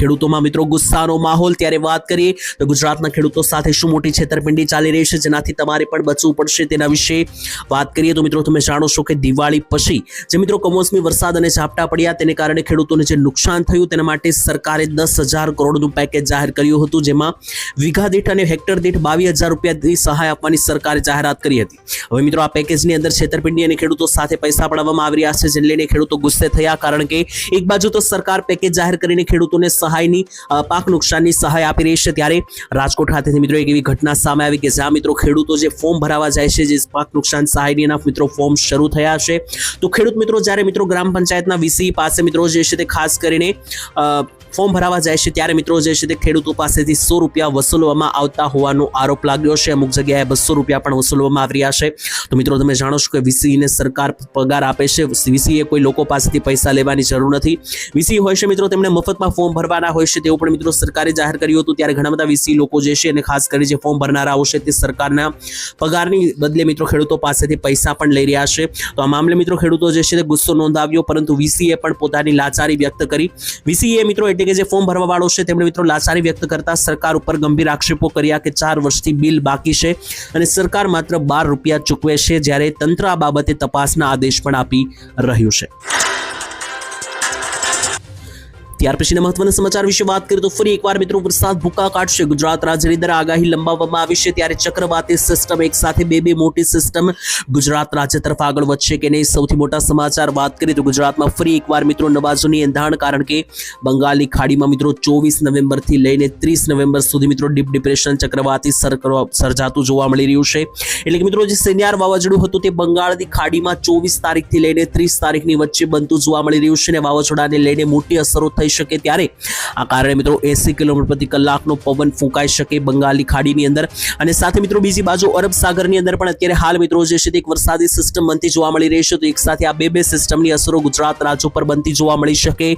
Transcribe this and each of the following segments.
ખેડૂતોમાં મિત્રો ગુસ્સાનો માહોલ. ત્યારે વાત કરીએ તો ગુજરાતના ખેડૂતો સાથે શું મોટી છેતરપિંડી ચાલી રહી છે જેનાથી તમારે પણ બચવું પડશે તેના વિશે વાત કરીએ તો મિત્રો તમે જાણો છો કે દિવાળી પછી જે મિત્રો કમોસમી વરસાદ અને ઝાપટા પડ્યા તેને કારણે ખેડૂતોને જે નુકસાન થયું તેના માટે સરકારે દસ હજાર કરોડનું પેકેજ જાહેર કર્યું હતું, જેમાં વીઘા દીઠ અને હેક્ટર દીઠ બાવીસ હજાર રૂપિયાની સહાય આપવાની સરકારે જાહેરાત કરી હતી. હવે મિત્રો આ પેકેજની અંદર છેતરપિંડી અને ખેડૂતો સાથે પૈસા પડાવવામાં આવી રહ્યા છે, જેને લઈને ખેડૂતો ગુસ્સે થયા. કારણ કે એક બાજુ તો સરકાર પેકેજ જાહેર કરીને ખેડૂતોને સહાયની પાક નુકસાનની સહાય આપી રહી છે. ત્યારે રાજકોટ ખાતેથી મિત્રો એક એવી ઘટના સામે આવી કે જ્યાં મિત્રો ખેડૂતો જે ફોર્મ ભરાવા જાય છે, જે પાક નુકસાન સહાયની એના મિત્રો ફોર્મ શરૂ થયા છે. તો ખેડૂત મિત્રો, જ્યારે મિત્રો ગ્રામ પંચાયતના વીસી પાસે મિત્રો જે છે તે ખાસ કરીને ફોર્મ ભરાવા જાય છે ત્યારે મિત્રો જે છે તે ખેડૂતો પાસેથી સો રૂપિયા વસૂલવામાં આવતા હોવાનો આરોપ લાગ્યો છે. અમુક જગ્યાએ બસો રૂપિયા પણ વસૂલવામાં આવી રહ્યા છે. તો મિત્રો તમે જાણો છો કે વીસીને સરકાર પગાર આપે છે. વીસીએ કોઈ લોકો પાસેથી પૈસા લેવાની જરૂર નથી. વીસી હોય છે મિત્રો તેમણે મફતમાં ફોર્મ ભરવાના હોય છે તેવું પણ મિત્રો સરકારે જાહેર કર્યું હતું. ત્યારે ઘણા બધા વીસી લોકો જે છે અને ખાસ કરી જે ફોર્મ ભરનારાઓ છે તે સરકારના પગારની બદલે મિત્રો ખેડૂતો પાસેથી પૈસા પણ લઈ રહ્યા છે. તો આ મામલે મિત્રો ખેડૂતો જે છે તે ગુસ્સો નોંધાવ્યો, પરંતુ વીસીએ પણ પોતાની લાચારી વ્યક્ત કરી. વીસીએ મિત્રો એટલે કે જે ફોર્મ ભરવા વાળો છે, તેમણે મિત્રો લાચારી વ્યક્ત કરતા સરકાર ઉપર ગંભીર આક્ષેપો કર્યા કે ચાર વર્ષથી બિલ બાકી છે અને સરકાર માત્ર બાર રૂપિયા ચૂકવે છે, જ્યારે તંત્ર આ બાબતે તપાસના આદેશ પણ આપી રહ્યું છે. ત્યાર પછીના મહત્વના સમાચાર વિશે વાત કરીએ તો ફરી એકવાર મિત્રો વરસાદ ભૂકા કાઢશે. ગુજરાત રાજ્યની અંદર આગાહી લંબાવવામાં આવી છે. ત્યારે ચક્રવાતી સિસ્ટમ એક સાથે બે બે મોટી સિસ્ટમ ગુજરાત રાજ્ય તરફ આગળ વધશે કે નહીં? સૌથી મોટા સમાચાર વાત કરીએ તો ગુજરાતમાં ફરી એકવાર મિત્રો નવાજોની એંધાણ કારણ કે બંગાળની ખાડીમાં મિત્રો ચોવીસ નવેમ્બરથી લઈને ત્રીસ નવેમ્બર સુધી મિત્રો ડીપ ડિપ્રેશન ચક્રવાતી સર- સર્જાતું જોવા મળી રહ્યું છે. એટલે કે મિત્રો જે સેન્યાર વાવાઝોડું હતું તે બંગાળની ખાડીમાં ચોવીસ તારીખથી લઈને ત્રીસ તારીખની વચ્ચે બનતું જોવા મળી રહ્યું છે અને વાવાઝોડાને લઈને મોટી અસરો થઈ શકે ત્યારે. આ કારણે મિત્રો એસી કિલોમીટર પ્રતિ કલાકનો પવન ફૂંકાઈ શકે બંગાળની ખાડીની અંદર. અને સાથે મિત્રો બીજી બાજુ અરબ સાગરની અંદર પણ અત્યારે હાલ મિત્રો જે છે તે એક વરસાદી સિસ્ટમ બનતી જોવા મળી રહી છે. તો એક સાથે આ બે બે સિસ્ટમની અસરો ગુજરાત રાજ્ય પર બનતી જોવા મળી શકે.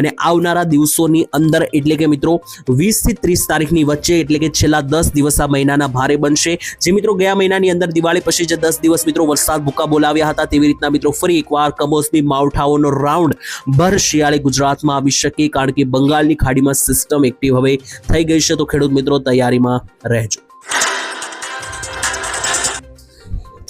અને આવનારા દિવસોની અંદર એટલે કે મિત્રો વીસથી ત્રીસ તારીખની વચ્ચે એટલે કે છેલ્લા દસ દિવસ આ મહિનાના ભારે બનશે. જે મિત્રો ગયા મહિનાની અંદર દિવાળી પછી જે દસ દિવસ મિત્રો વરસાદ ભૂકા બોલાવ્યા હતા તેવી રીતના મિત્રો ફરી એકવાર કમોસમી માવઠાઓનો રાઉન્ડ ભર શિયાળે ગુજરાતમાં આવી શકે કારણ કે બંગાળની ખાડીમાં સિસ્ટમ એક્ટિવ હવે થઈ ગઈ છે. તો ખેડૂત મિત્રો, તૈયારીમાં રહેજો.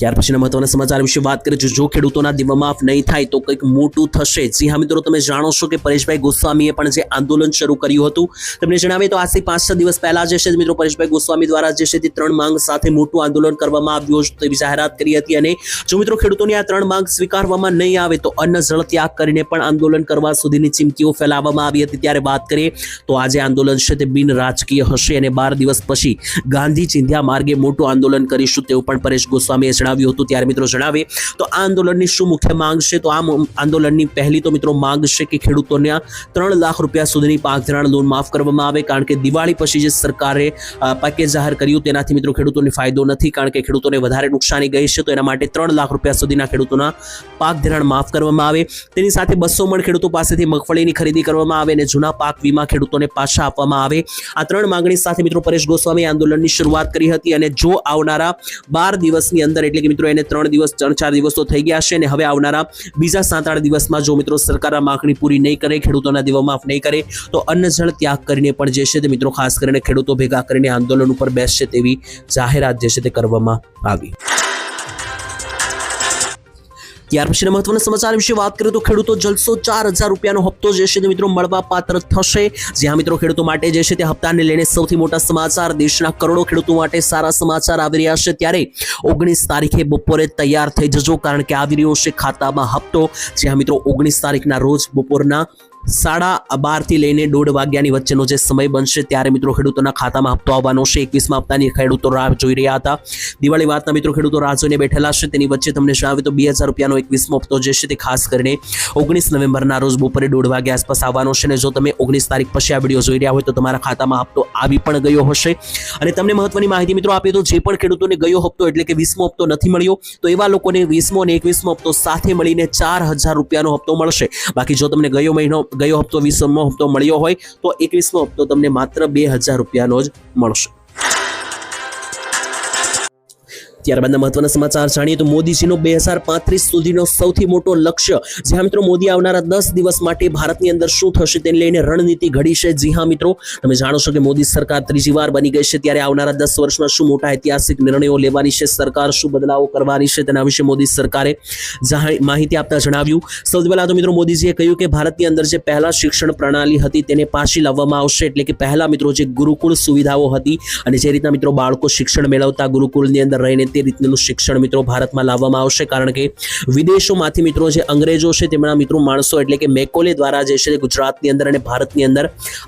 ત્યાર પછીના મહત્વના સમાચાર વિશે વાત કરીએ જો ખેડૂતોના દેવા માફ નહીં થાય તો કંઈક મોટું થશે. જી હા મિત્રો, તમે જાણો છો કે પરેશભાઈ ગોસ્વામીએ પણ જે આંદોલન શરૂ કર્યું હતું, તમને જણાવીએ તો આજથી પાંચ છ દિવસ પહેલા જે છે મિત્રો, પરેશભાઈ ગોસ્વામી દ્વારા જે છે તે ત્રણ માંગ સાથે મોટું આંદોલન કરવામાં આવ્યું છે તેવી જાહેરાત કરી હતી અને જો મિત્રો ખેડૂતોની આ ત્રણ માંગ સ્વીકારવામાં નહીં આવે તો અન્ન જળ ત્યાગ કરીને પણ આંદોલન કરવા સુધીની ચીમકીઓ ફેલાવવામાં આવી હતી. ત્યારે વાત કરીએ તો આજે આંદોલન છે તે બિન રાજકીય હશે અને બાર દિવસ પછી ગાંધી ચિંધ્યા માર્ગે મોટું આંદોલન કરીશું તેવું પણ પરેશ ગોસ્વામીએ જણાવ્યું હતું ત્યારે મિત્રો જણાવીએ, તો આ આંદોલનની શું મુખ્ય માંગ છે? તો આ આંદોલનની પહેલી તો મિત્રો માંગ છે કે ખેડૂતોને ત્રણ લાખ રૂપિયા સુધીની પાક ધિરાણ લોન માફ કરવામાં આવે, કારણ કે દિવાળી પછી જે સરકારે પેકેજ જાહેર કર્યું તેનાથી મિત્રો ખેડૂતોને ફાયદો નથી, કારણ કે ખેડૂતોને વધારે નુકસાની ગઈ છે, તો એના માટે ત્રણ લાખ રૂપિયા સુધીના ખેડૂતોના પાક ધિરાણ માફ કરવામાં આવે. તેની સાથે બસો મણ ખેડૂતો પાસેથી મગફળીની ખરીદી કરવામાં આવે અને જૂના પાક વીમા ખેડૂતોને પાછા આપવામાં આવે. આ ત્રણ માંગણી સાથે મિત્રો પરેશ ગોસ્વામી આંદોલનની શરૂઆત કરી હતી અને જો આવનારા બાર દિવસની અંદર કે મિત્રો એને ત્રણ દિવસ, ત્રણ, ચાર દિવસ તો થઈ ગયા છે અને હવે આવનારા બીજા સાત આઠ દિવસમાં જો મિત્રો સરકાર આ માંગણી પૂરી નહીં કરે, ખેડૂતોના દેવા માફ નહીં કરે, તો અન્ન, જળ ત્યાગ કરીને પણ જે છે તે મિત્રો ખાસ કરીને ખેડૂતો ભેગા કરીને આંદોલન ઉપર બેસશે તેવી જાહેરાત જે છે તે કરવામાં આવી. ત્યાર પછીના મહત્વના સમાચાર વિશે વાત કરીએ તો ખેડૂતો જલસો ચાર હજાર રૂપિયાનો હપ્તો જે છે તે મિત્રો મળવા પાત્ર થશે. જ્યાં મિત્રો, ખેડૂતો માટે જે છે તે હપ્તાને લઈને સૌથી મોટા સમાચાર દેશના કરોડો ખેડૂતો માટે સારા સમાચાર આવી રહ્યા છે. ત્યારે ઓગણીસ તારીખે બપોરે તૈયાર થઈ જજો, કારણ કે આવી રહ્યો છે ખાતામાં હપ્તો. જ્યાં મિત્રો, ઓગણીસ તારીખના રોજ બપોરના સાડા બારથી લઈને દોઢ વાગ્યાની વચ્ચેનો જે સમય બનશે ત્યારે મિત્રો ખેડૂતોના ખાતામાં હપ્તો આવવાનો છે. એકવીસમાં હપ્તાની ખેડૂતો રાહ જોઈ રહ્યા હતા. દિવાળી વાતના મિત્રો ખેડૂતો રાહ જોઈને બેઠેલા છે. તેની વચ્ચે તમને જણાવ્યું તો બે હજાર રૂપિયાનો એકવીસમો હપ્તો જે છે તે ખાસ કરીને ઓગણીસ નવેમ્બરના રોજ બપોરે દોઢ વાગ્યા આસપાસ આવવાનો છે અને જો તમે ઓગણીસ તારીખ પછી આ વીડિયો જોઈ રહ્યા હોય તો તમારા ખાતામાં હપ્તો આવી પણ ગયો હશે. અને તમને મહત્વની માહિતી મિત્રો આપીએ તો જે પણ ખેડૂતોને ગયો હપ્તો એટલે કે વીસમો હપ્તો નથી મળ્યો, તો એવા લોકોને વીસમો અને એકવીસમો હપ્તો સાથે મળીને ચાર હજાર રૂપિયાનો હપ્તો મળશે. બાકી જો તમને ગયો મહિનો ગયો હપ્તો, વીસમો હપ્તો મળ્યો હોય તો એકવીસમો હપ્તો તમને માત્ર બે હજાર રૂપિયાનો જ મળશે. ત્યારબાદના મહત્વના સમાચાર જાણીએ તો મોદીજીનો બે હજાર પાંત્રીસ સુધીનો સૌથી મોટો લક્ષ્ય. જ્યાં મિત્રો, મોદી આવનારા દસ દિવસ માટે ભારતની અંદર શું થશે તેને લઈને રણનીતિ ઘડી છે. જી હા મિત્રો, તમે જાણો છો કે મોદી સરકાર ત્રીજી વાર બની ગઈ છે. ત્યારે આવનારા દસ વર્ષમાં શું મોટા ઐતિહાસિક નિર્ણયો લેવાની છે? સરકાર શું બદલાવો કરવાની છે? તેના વિશે મોદી સરકારે માહિતી આપતા જણાવ્યું. સૌથી પહેલા તો મિત્રો, મોદીજીએ કહ્યું કે ભારતની અંદર જે પહેલા શિક્ષણ પ્રણાલી હતી તેને પાછી લાવવામાં આવશે. એટલે કે પહેલા મિત્રો, જે ગુરુકુળ સુવિધાઓ હતી અને જે રીતના મિત્રો બાળકો શિક્ષણ મેળવતા ગુરુકુળની અંદર રહીને તે રીતનું શિક્ષણ મિત્રો ભારતમાં લાવવામાં આવશે. કારણ કે વિદેશોમાંથી મિત્રો જે અંગ્રેજો છે તેમના મિત્રો માણસો એટલે કે મેકોલે દ્વારા જે છે ગુજરાતની અંદર અને ભારતની અંદર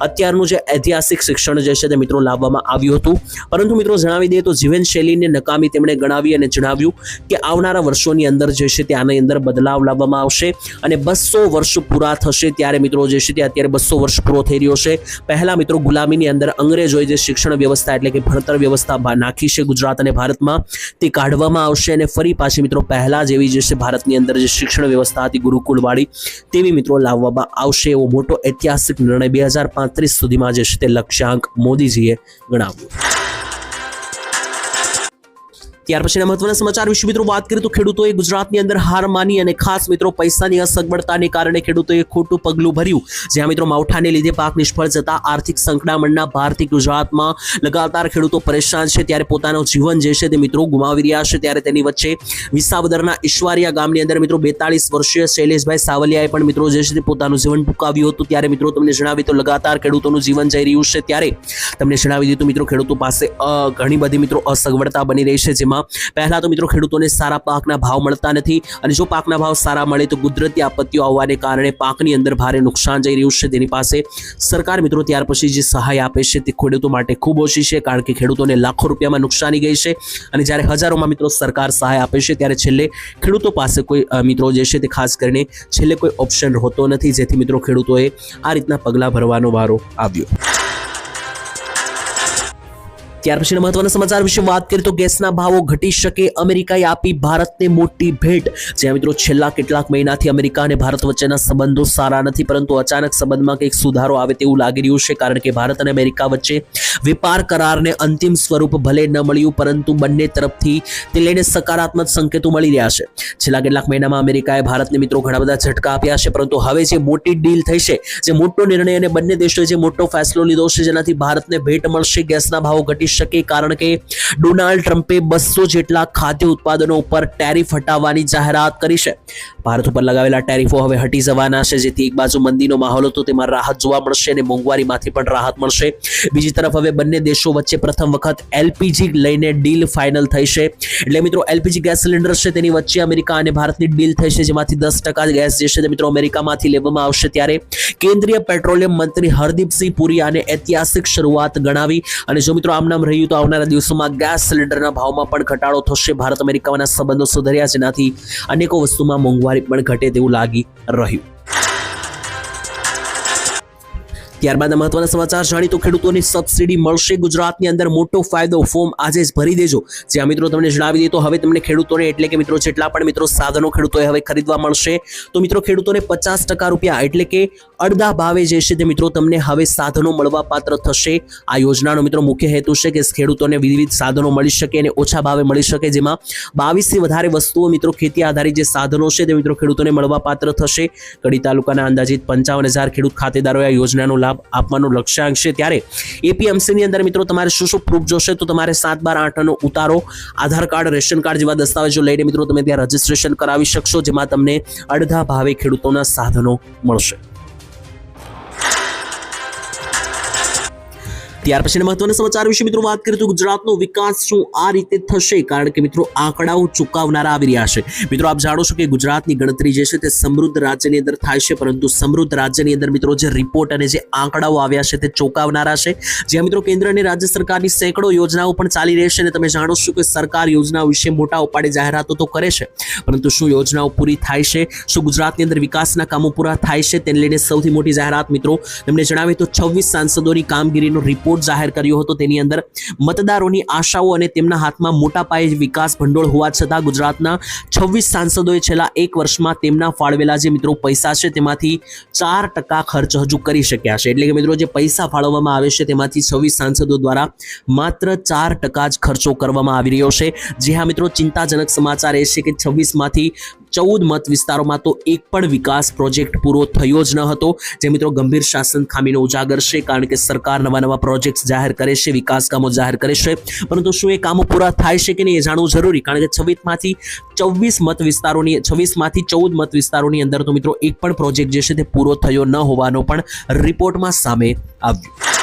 અત્યારનું જે ઐતિહાસિક શિક્ષણ જે છે તે મિત્રો લાવવામાં આવ્યું હતું. પરંતુ મિત્રો જણાવી દઈએ તો જીવનશૈલીને નકામી તેમણે ગણાવી અને જણાવ્યું કે આવનારા વર્ષોની અંદર જે છે તે આની અંદર બદલાવ લાવવામાં આવશે અને બસો વર્ષ પૂરા થશે ત્યારે મિત્રો જે છે તે અત્યારે બસો વર્ષ પૂરો થઈ રહ્યો છે. પહેલા મિત્રો ગુલામીની અંદર અંગ્રેજોએ જે શિક્ષણ વ્યવસ્થા એટલે કે ભણતર વ્યવસ્થા નાખી છે ગુજરાત અને ભારતમાં. તે કાઢવામાં આવશે અને ફરી પાછી મિત્રો પહેલા જેવી જે છે ભારતની અંદર જે શિક્ષણ વ્યવસ્થા હતી ગુરુકુળવાળી, તેવી મિત્રો લાવવામાં આવશે એવો મોટો ઐતિહાસિક નિર્ણય બે હજાર પાંત્રીસ સુધીમાં જે છે તે લક્ષ્યાંક મોદીજીએ ગણાવ્યો. ત્યાર પછીના મહત્વના સમાચાર વિશે મિત્રો વાત કરીએ તો ખેડૂતોએ ગુજરાતની અંદર હાર માની અને ખાસ મિત્રો પૈસાની અસગવડતાને કારણે ખેડૂતોએ ખોટું પગલું ભર્યું. જ્યાં મિત્રો માવઠાને લીધે પાક નિષ્ફળ જતા આર્થિક સંકડામણના ભારથી ગુજરાતમાં લગાતાર ખેડૂતો પરેશાન છે. ત્યારે પોતાનું જીવન જે છે તે મિત્રો ગુમાવી રહ્યા છે. ત્યારે તેની વચ્ચે વિસાવદરના ઈશ્વરિયા ગામની અંદર મિત્રો બેતાળીસ વર્ષીય શૈલેષભાઈ સાવલિયાએ પણ મિત્રો જે છે તે પોતાનું જીવન ટૂંકાવ્યું હતું. ત્યારે મિત્રો તમને જણાવી તો લગાતાર ખેડૂતોનું જીવન જઈ રહ્યું છે. ત્યારે તમને જણાવી દીધું મિત્રો ખેડૂતો પાસે ઘણી બધી મિત્રો અસગવડતા બની રહી છે. જેમાં પહેલા તો મિત્રો ખેડૂતોને સારા પાકના ભાવ મળતા નથી અને જો પાકના ભાવ સારા મળે તો કુદરતી આપત્તિઓ આવવાને કારણે પાકની અંદર ભારે નુકસાન જઈ રહ્યું છે તેની પાસે. સરકાર મિત્રો ત્યાર પછી જે સહાય આપે છે તે ખેડૂતો માટે ખૂબ ઓછી છે કારણ કે ખેડૂતોને લાખો રૂપિયામાં નુકસાની ગઈ છે અને જ્યારે હજારોમાં મિત્રો સરકાર સહાય આપે છે ત્યારે છેલ્લે ખેડૂતો પાસે કોઈ મિત્રો જે છે તે ખાસ કરીને છેલ્લે કોઈ ઓપ્શન હોતો નથી. જેથી મિત્રો ખેડૂતોએ આ રીતના પગલાં ભરવાનો વારો આવ્યો. ત્યાર પછીના મહત્વના સમાચાર વિશે વાત કરીએ તો ગેસના ભાવો ઘટી શકે. અમેરિકાએ આપી ભારતને મોટી ભેટ. જ્યાં મિત્રો છેલ્લા કેટલાક મહિનાથી અમેરિકા અને ભારત વચ્ચેના સંબંધો સારા નથી, પરંતુ અચાનક સંબંધમાં કંઈક સુધારો આવે તેવું લાગી રહ્યું છે, કારણ કે ભારત અને અમેરિકા વચ્ચે વેપાર કરારને અંતિમ સ્વરૂપ ભલે ન મળ્યું, પરંતુ બંને તરફથી તે લઈને સકારાત્મક સંકેતો મળી રહ્યા છે. છેલ્લા કેટલાક મહિનામાં અમેરિકાએ ભારતને મિત્રો ઘણા બધા ઝટકા આપ્યા છે, પરંતુ હવે જે મોટી ડીલ થઈ છે, જે મોટો નિર્ણય અને બંને દેશોએ જે મોટો ફેસલો લીધો છે, જેનાથી ભારતને ભેટ મળશે, ગેસના ભાવો ઘટી શકે કારણ કે ડોનાલ્ડ ટ્રમ્પે બસો જેટલા ખાદ્ય ઉત્પાદનો ઉપર ટેરિફ હટાવવાની જાહેરાત કરી છે. ભારત ઉપર લગાવેલા ટેરિફો હવે હટી જવાના છે. જેથી એક બાજુ મંદીનો માહોલ હતો, તેમાં રાહત જોવા મળશે અને મોંઘવારીમાંથી પણ રાહત મળશે. બીજી તરફ હવે બંને દેશો વચ્ચે પ્રથમ વખત એલપીજી લઈને ડીલ ફાઇનલ થઈ છે. એટલે મિત્રો, એલપીજી ગેસ સિલિન્ડર છે, તેની વચ્ચે અમેરિકા અને ભારતની ડીલ થઈ છે, જેમાંથી દસ ટકા ગેસ જે છે તે મિત્રો અમેરિકામાંથી લેવામાં આવશે ત્યારે કેન્દ્રીય પેટ્રોલિયમ મંત્રી હરદીપસિંહ પુરી આને ઐતિહાસિક શરૂઆત ગણાવી. અને જો મિત્રો આમ નામ રહ્યું તો આવનારા દિવસોમાં ગેસ સિલિન્ડરના ભાવમાં પણ ઘટાડો થશે. ભારત અમેરિકાના સંબંધો સુધર્યા, જેનાથી અનેકો વસ્તુમાં મોંઘવારી પણ ઘટે તેવું લાગી રહ્યું. ત્યારબાદ મહત્વના સમાચાર જાણી તો ખેડૂતોને સબસિડી મળશે. ગુજરાતની અંદર મોટો ફાયદો ફોર્મ આજે જ ભરી દેજો. જ્યાં મિત્રો તમને જણાવી દઈએ તો હવે તમને ખેડૂતોને, એટલે કે મિત્રો જેટલા પણ મિત્રો સાધનો ખેડૂતોએ હવે ખરીદવા મળશે, તો મિત્રો ખેડૂતોને પચાસ ટકા રૂપિયા, એટલે કે અડધા ભાવે જે છે તે મિત્રો તમને હવે સાધનો મળવા પાત્ર થશે. આ યોજનાનો મિત્રો મુખ્ય હેતુ છે કે ખેડૂતોને વિવિધ સાધનો મળી શકે અને ઓછા ભાવે મળી શકે, જેમાં બાવીસથી વધારે વસ્તુઓ મિત્રો ખેતી આધારિત જે સાધનો છે તે મિત્રો ખેડૂતોને મળવા પાત્ર થશે. કડી તાલુકાના અંદાજિત પંચાવન હજાર ખેડૂત ખાતેદારોએ આ યોજનાનો લાભ આપવાનો લક્ષ્યાંક છે. ત્યારે એપીએમસીની અંદર મિત્રો તમારે શું શું પ્રૂફ જોશે? તો તમારે સાત બાર આઠનો ઉતારો, આધાર કાર્ડ, રેશન કાર્ડ જેવા દસ્તાવેજો લઈને મિત્રો તમે ત્યાં રજીસ્ટ્રેશન કરાવી શકશો, જેમાં તમને અડધા ભાવે ખેડૂતોના સાધનો મળશે. ત્યાર પછી મહત્વના સમાચાર વિશે મિત્રો વાત કરીએ તો ગુજરાતનો વિકાસ શું આ રીતે થશે? કારણ કે મિત્રો આંકડાઓ ચૂકવનારા આવી રહ્યા છે. મિત્રો આપ જાણો છો કે ગુજરાતની ગણતરી જે છે તે સમૃદ્ધ રાજ્યની અંદર થાય છે, પરંતુ સમૃદ્ધ રાજ્યની અંદર મિત્રો જે રિપોર્ટ અને જે આંકડાઓ આવ્યા છે તે ચોંકાવનારા છે. જ્યાં મિત્રો કેન્દ્ર અને રાજ્ય સરકારની સેંકડો યોજનાઓ પણ ચાલી રહી છે અને તમે જાણો છો કે સરકાર યોજના વિશે મોટા ઉપાડે જાહેરાતો તો કરે છે. પરંતુ શું યોજનાઓ પૂરી થાય છે? શું ગુજરાતની અંદર વિકાસના કામો પૂરા થાય છે? તેને લઈને સૌથી મોટી જાહેરાત મિત્રો તમને જણાવ્યું તો છવ્વીસ સાંસદોની કામગીરીનો રિપોર્ટ જાહેર કર્યો હતો તેની અંદર મતદારોની આશાઓ અને તેમના હાથમાં મોટા પાયે વિકાસ ભંડોળ હોવા છતાં ગુજરાતના છવ્વીસ સાંસદોએ છેલ્લા એક વર્ષમાં તેમના ફાળવેલા જે મિત્રો પૈસા છે તેમાંથી ચાર ટકા ખર્ચ હજુ કરી શક્યા છે. એટલે કે મિત્રો જે પૈસા ફાળવવામાં આવે છે તેમાંથી છવ્વીસ સાંસદો દ્વારા માત્ર ચાર ટકા જ ખર્ચો કરવામાં આવી રહ્યો છે. જે હા મિત્રો, ચિંતાજનક સમાચાર એ છે કે છવ્વીસમાંથી ચૌદ મત વિસ્તારોમાં તો એક પણ વિકાસ પ્રોજેક્ટ પૂરો થયો જ ન હતો. જે મિત્રો ગંભીર શાસન ખામીનો ઉજાગર છે, કારણ કે સરકાર નવા નવા પ્રોજેક્ટ જાહેર કરે છે, વિકાસ કામો જાહેર કરે છે. પરંતુ શું એ કામો પૂરા થાય છે કે નહીં એ જાણવું જરૂરી? કારણ કે છવ્વીસમાંથી ચોવીસ મત વિસ્તારોની, છવ્વીસમાંથી ચૌદ મત વિસ્તારોની અંદર તો મિત્રો એક પણ પ્રોજેક્ટ જે છે તે પૂરો થયો ન હોવાનો પણ રિપોર્ટમાં સામે આવ્યું.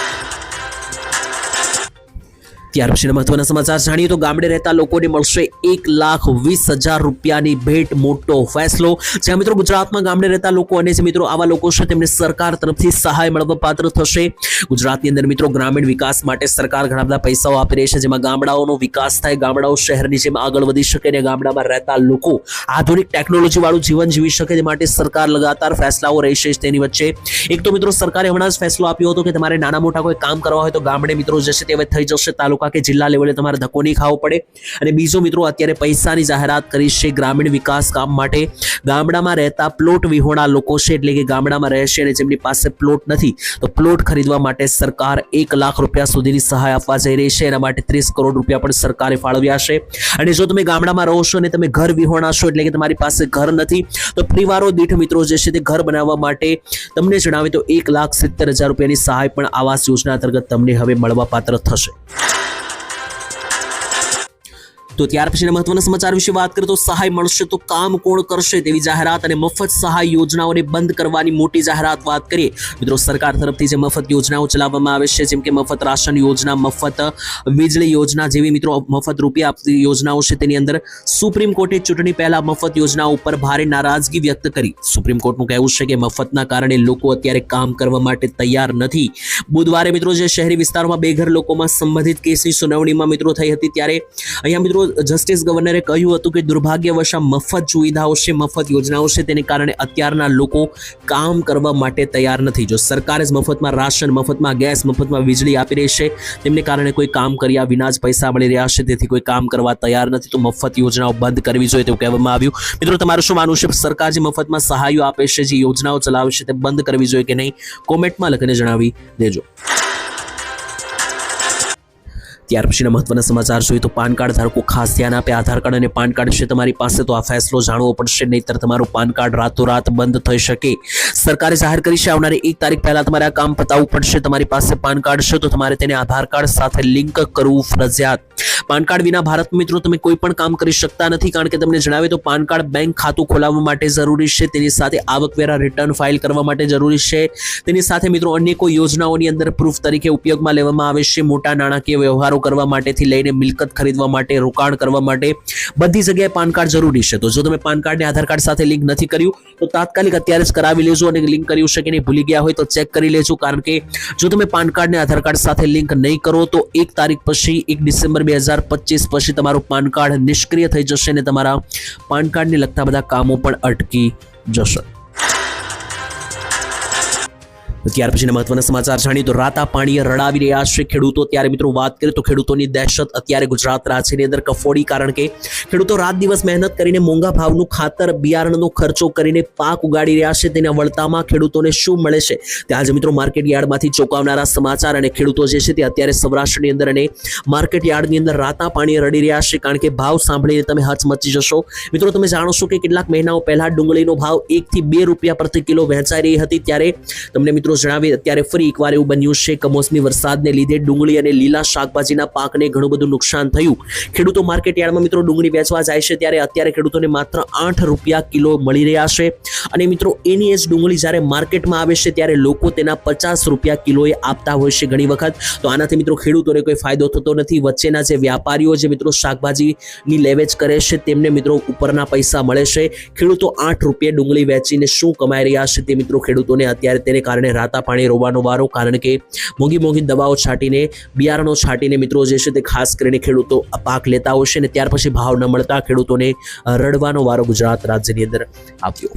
ત્યાર મહત્વના સમાચાર જાણીએ તો ગામડે રહેતા લોકોને મળશે એક લાખ વીસ હજાર રૂપિયાની ભેટ મોટો ફેસલો. જ્યાં મિત્રો ગુજરાતમાં ગામડે રહેતા લોકો અને જે મિત્રો આવા લોકો છે તેમને સરકાર તરફથી સહાય મળવા પાત્ર થશે. ગુજરાતની અંદર મિત્રો ગ્રામીણ વિકાસ માટે સરકાર ઘણા બધા પૈસાઓ આપી રહી છે, જેમાં ગામડાઓનો વિકાસ થાય, ગામડાઓ શહેરની જેમ આગળ વધી શકે અને ગામડામાં રહેતા લોકો આધુનિક ટેકનોલોજીવાળું જીવન જીવી શકે તે માટે સરકાર લગાતાર ફેસલાઓ રહેશે છે તેની વચ્ચે. એક તો મિત્રો સરકારે હમણાં જ ફેસલો આપ્યો હતો કે તમારે નાના મોટા કોઈ કામ કરવા હોય તો ગામડે મિત્રો જશે તે હવે થઈ જશે, તાલુકા કે જિલ્લા લેવલે તમારે ધક્કો નહીં ખાવો પડે. અને બીજો મિત્રો અત્યારે પૈસાની જાહેરાત કરી છે ગ્રામીણ વિકાસ કામ માટે. ગામડામાં રહેતા પ્લોટ વિહોણા લોકો છે, એટલે કે ગામડામાં રહેશે અને જેમની પાસે પ્લોટ નથી, તો પ્લોટ ખરીદવા માટે સરકાર એક લાખ રૂપિયા સુધીની સહાય આપવા જઈ રહી છે. એના માટે ત્રીસ કરોડ રૂપિયા પણ સરકારે ફાળવ્યા છે. અને જો તમે ગામડામાં રહો છો અને તમે ઘર વિહોણા છો, એટલે કે તમારી પાસે ઘર નથી, તો પરિવારો દીઠ મિત્રો જે છે તે ઘર બનાવવા માટે તમને જણાવે તો એક લાખ સિત્તેર હજાર રૂપિયાની સહાય પણ આવાસ યોજના અંતર્ગત તમને હવે મળવા પાત્ર થશે. તો ત્યાર પછીના મહત્વના સમાચાર વિશે વાત કરીએ તો સહાય મળશે તો કામ કોણ કરશે તેવી જાહેરાત અને મફત સહાય યોજનાઓને બંધ કરવાની મોટી જાહેરાત વાત કરીએ. મિત્રો, સરકાર તરફથી જે મફત યોજનાઓ ચલાવવામાં આવે છે, જેમ કે મફત રાશન યોજના, મફત વીજળી યોજના જેવી મિત્રો મફત રૂપિયા આપતી યોજનાઓ છે, તેની અંદર સુપ્રીમ કોર્ટે ચૂંટણી પહેલા મફત યોજનાઓ ઉપર ભારે નારાજગી વ્યક્ત કરી. સુપ્રીમ કોર્ટનું કહેવું છે કે મફતના કારણે લોકો અત્યારે કામ કરવા માટે તૈયાર નથી. બુધવારે મિત્રો જે શહેરી વિસ્તારોમાં બેઘર લોકોમાં સંબંધિત કેસની સુનાવણીમાં મિત્રો થઈ હતી, ત્યારે અહીંયા મિત્રો જસ્ટિસ ગવર્નરે કહ્યું હતું કે દુર્ભાગ્યવશ મફત સુવિધાઓ છે, મફત યોજનાઓ છે, તેને કારણે અત્યારના લોકો કામ કરવા માટે તૈયાર નથી. જો સરકાર જ મફતમાં રાશન, મફતમાં ગેસ, મફતમાં વીજળી આપી રહી છે, તેમને કારણે કોઈ કામ કર્યા વિના જ પૈસા મળી રહ્યા છે, તેથી કોઈ કામ કરવા તૈયાર નથી, તો મફત યોજનાઓ બંધ કરવી જોઈએ તેવું કહેવામાં આવ્યું. મિત્રો, તમારું શું માનવું છે? સરકાર જે મફતમાં સહાયો આપે છે, જે યોજનાઓ ચલાવે છે, તે બંધ કરવી જોઈએ કે નહીં? કોમેન્ટમાં લખીને જણાવી દેજો. ત્યાર પછીના મહત્વના સમાચાર જોઈએ તો પાન કાર્ડ ધારકો ખાસ ધ્યાન આપે. આધાર કાર્ડ અને પાન કાર્ડ છે તમારી પાસે તો આ ફેસલો જાણવો પડશે, નહીતર તમારું પાન કાર્ડ રાતોરાત બંધ થઈ શકે. સરકારે જાહેર કરી છે, આવનારી એક તારીખ પહેલા તમારે આ કામ પતાવવું પડશે. તમારી પાસે પાન કાર્ડ છે, તો તમારે તેને આધાર કાર્ડ સાથે લિંક કરવું ફરજિયાત. પાન કાર્ડ વિના ભારત મિત્રો તમે કોઈ પણ કામ કરી શકતા નથી, કારણ કે તમને જણાવે તો પાન કાર્ડ બેંક ખાતું ખોલાવવા માટે જરૂરી છે, તેની સાથે આવકવેરા રિટર્ન ફાઇલ કરવા માટે જરૂરી છે. તેની સાથે મિત્રો અન્ય કોઈ યોજનાઓની અંદર પ્રૂફ તરીકે ઉપયોગમાં લેવામાં આવે છે, મોટા નાણાકીય વ્યવહારો કરવા માટેથી લઈને મિલકત ખરીદવા માટે, રોકાણ કરવા માટે બધી જગ્યાએ પાન કાર્ડ જરૂરી છે. તો જો તમે પાન કાર્ડને આધાર કાર્ડ સાથે લિંક નથી કર્યું, તો તાત્કાલિક અત્યારે જ કરાવી લેજો અને લિંક કર્યું છે કે નહીં ભૂલી ગયા હોય તો ચેક કરી લેજો. કારણ કે જો તમે પાન કાર્ડને આધાર કાર્ડ સાથે લિંક નહીં કરો, તો એક તારીખ પછી, એક ડિસેમ્બર બે હજાર પચીસ પછી તમારું પાન કાર્ડ નિષ્ક્રિય થઈ જશે અને તમારા પાન કાર્ડને લગતા બધા કામો પણ અટકી જશે. ત્યાર પછીના મહત્વના સમાચાર જાણીએ તો રાતા પાણીએ રડાવી રહ્યા છે ખેડૂતો. ત્યારે મિત્રો વાત કરીએ તો ખેડૂતોની દહેશત અત્યારે ગુજરાત રાજ્યની અંદર કફોડી કારણ કે ખેડૂતો રાત દિવસ મહેનત કરીને મોંઘા ભાવનું ખાતર, બિયારણનો ખર્ચો કરીને પાક ઉગાડી રહ્યા છે. તેના વળતામાં ખેડૂતોને શું મળે છે? તે આજે મિત્રો માર્કેટ યાર્ડમાંથી ચોંકાવનારા સમાચાર અને ખેડૂતો જે છે તે અત્યારે સૌરાષ્ટ્રની અંદર અને માર્કેટ યાર્ડની અંદર રાતા પાણી રડી રહ્યા છે. કારણ કે ભાવ સાંભળીને તમે હચમચી જશો. મિત્રો તમે જાણો છો કે કેટલાક મહિનાઓ પહેલા ડુંગળીનો ભાવ એકથી બે રૂપિયા પ્રતિ કિલો વહેંચાઈ રહી હતી. ત્યારે તમને મિત્રો મિત્રો જણાવી, અત્યારે ફરી એકવાર એવું બન્યું છે, કમોસમી વરસાદને લીધે ડુંગળી અને લીલા શાકભાજીના પાકને ઘણું બધું નુકસાન થયું. ખેડૂતો માર્કેટ યાર્ડમાં મિત્રો ડુંગળી વેચવા જાય છે, ત્યારે અત્યારે ખેડૂતોને માત્ર આઠ રૂપિયા કિલો મળી રહ્યા છે. અને મિત્રો, એની એ જ ડુંગળી જ્યારે માર્કેટમાં આવે છે, ત્યારે લોકો તેના પચાસ રૂપિયા કિલોએ આપતા હોય છે ઘણી વખત. તો આનાથી મિત્રો, ખેડૂતોને કોઈ ફાયદો થતો નથી. વચ્ચેના જે વ્યાપારીઓ જે મિત્રો શાકભાજીની લેવેચ કરે છે, તેમને મિત્રો ઉપરના પૈસા મળે છે. ખેડૂતો આઠ રૂપિયા ડુંગળી વેચીને શું કમાઈ રહ્યા છે તે મિત્રો ખેડૂતોને અત્યારે તેને કારણે રાતા પાણી રોવાનો વારો, કારણ કે મોંઘી મોંઘી દવાઓ છાંટીને, બિયારણો છાંટીને મિત્રો જે છે તે ખાસ કરીને ખેડૂતો પાક લેતા હોય છે અને ત્યાર પછી ભાવ ન મળતા ખેડૂતોને રડવાનો વારો ગુજરાત રાજ્યની અંદર આવ્યો.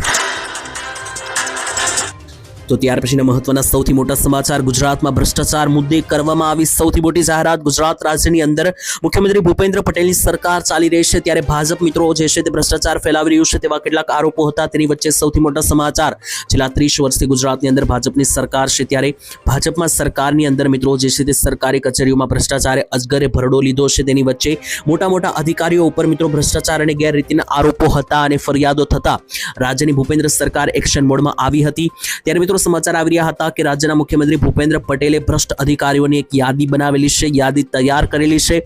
તો ત્યાર પછીના મહત્વના સૌથી મોટા સમાચાર, ગુજરાતમાં ભ્રષ્ટાચાર મુદ્દે કરવામાં આવી સૌથી મોટી જાહેરાત ગુજરાત રાજ્યની અંદર. મુખ્યમંત્રી ભૂપેન્દ્ર પટેલની સરકાર ચાલી રહી છે, ત્યારે ભાજપ મિત્રો જે છે તે ભ્રષ્ટાચાર ફેલાવી રહ્યું છે તેવા કેટલાક આરોપો હતા, તેની વચ્ચે સૌથી મોટા સમાચાર. છેલ્લા ત્રીસ વર્ષથી ગુજરાતની અંદર ભાજપની સરકાર છે, ત્યારે ભાજપમાં સરકારની અંદર મિત્રો જે છે તે સરકારી કચેરીઓમાં ભ્રષ્ટાચારે અજગરે ભરડો લીધો છે, તેની વચ્ચે મોટા મોટા અધિકારીઓ ઉપર મિત્રો ભ્રષ્ટાચાર અને ગેરરીતિના આરોપો હતા અને ફરિયાદો થતા રાજ્યની ભૂપેન્દ્ર સરકાર એક્શન મોડમાં આવી હતી. ત્યારે મિત્રો સમાચાર આવી રહ્યા હતા કે રાજ્યના મુખ્યમંત્રી ભૂપેન્દ્ર પટેલે ભ્રષ્ટ અધિકારીઓની એક યાદી બનાવેલી છે, યાદી તૈયાર કરેલી છે,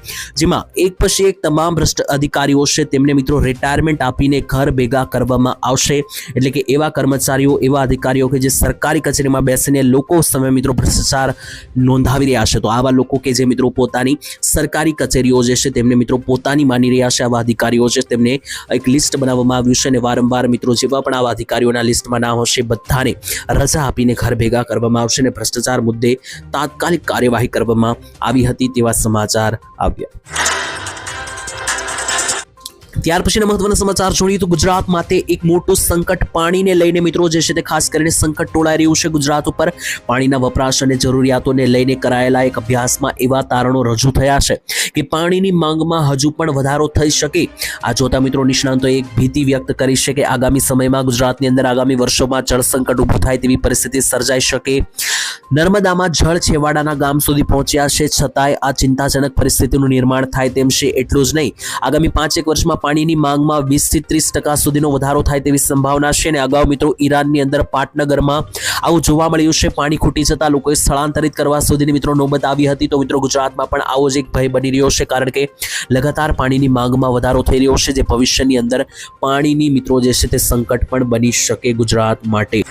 જેમાં એક પછી એક તમામ ભ્રષ્ટ અધિકારીઓ છે, તેમને મિત્રો રિટાયરમેન્ટ આપીને ઘર ભેગા કરવામાં આવશે. એટલે કે એવા કર્મચારીઓ, એવા અધિકારીઓ કે જે સરકારી કચેરીમાં બેસીને લોકો સામે મિત્રો ભ્રષ્ટાચાર નોંધાવી રહ્યા છે. તો આવા લોકો કે જે મિત્રો પોતાની સરકારી કચેરીઓ જે છે, તેમને મિત્રો પોતાની માની રહ્યા છે. આવા અધિકારીઓ છે, તેમને એક લિસ્ટ બનાવવામાં આવ્યું છે અને વારંવાર મિત્રો જેવા પણ આવા અધિકારીઓના લિસ્ટમાં નામ હશે, બધાને રજા આપીને ઘર ભેગા કરવામાં આવશે અને ભ્રષ્ટાચાર મુદ્દે તાત્કાલિક કાર્યવાહી કરવામાં આવી હતી તેવા સમાચાર આવ્યા. ત્યાર પછીના મહત્વના સમાચાર જોઈએ તો ગુજરાત માટે એક મોટું સંકટ પાણીને લઈને મિત્રો જે છે તે ખાસ કરીને સંકટ ટોળાઈ રહ્યું છે ગુજરાત ઉપર. પાણીના વપરાશ અને જરૂરિયાતોને લઈને કરાયેલા એક અભ્યાસમાં એવા તારણો રજૂ થયા છે કે પાણીની માંગમાં હજુ પણ વધારો થઈ શકે. આ જોતા મિત્રો નિષ્ણાંતોએ એક ભીતિ વ્યક્ત કરી છે કે આગામી સમયમાં ગુજરાતની અંદર આગામી વર્ષોમાં જળ સંકટ ઊભું થાય તેવી પરિસ્થિતિ સર્જાઈ શકે. નર્મદામાં જળ છેવાડાના ગામ સુધી પહોંચ્યા છે. છતાંય આ ચિંતાજનક પરિસ્થિતિનું નિર્માણ થાય તેમ છે એટલું જ નહીં. આગામી પાંચેક વર્ષમાં પાણીની માંગમાં વીસથી ત્રીસ ટકા સુધીનો વધારો થાય તેવી સંભાવના છે અને અગાઉ મિત્રો ઈરાનની અંદર પાટનગરમાં આવું જોવા મળ્યું છે. પાણી ખૂટી જતા લોકોએ સ્થળાંતરિત કરવા સુધીની મિત્રો નોબત આવી હતી તો મિત્રો ગુજરાતમાં પણ આવો જ એક ભય બની રહ્યો છે કારણ કે લગાતાર પાણીની માંગમાં વધારો થઈ રહ્યો છે જે ભવિષ્યની અંદર પાણીની મિત્રો જે છે તે સંકટ પણ બની શકે ગુજરાત માટે.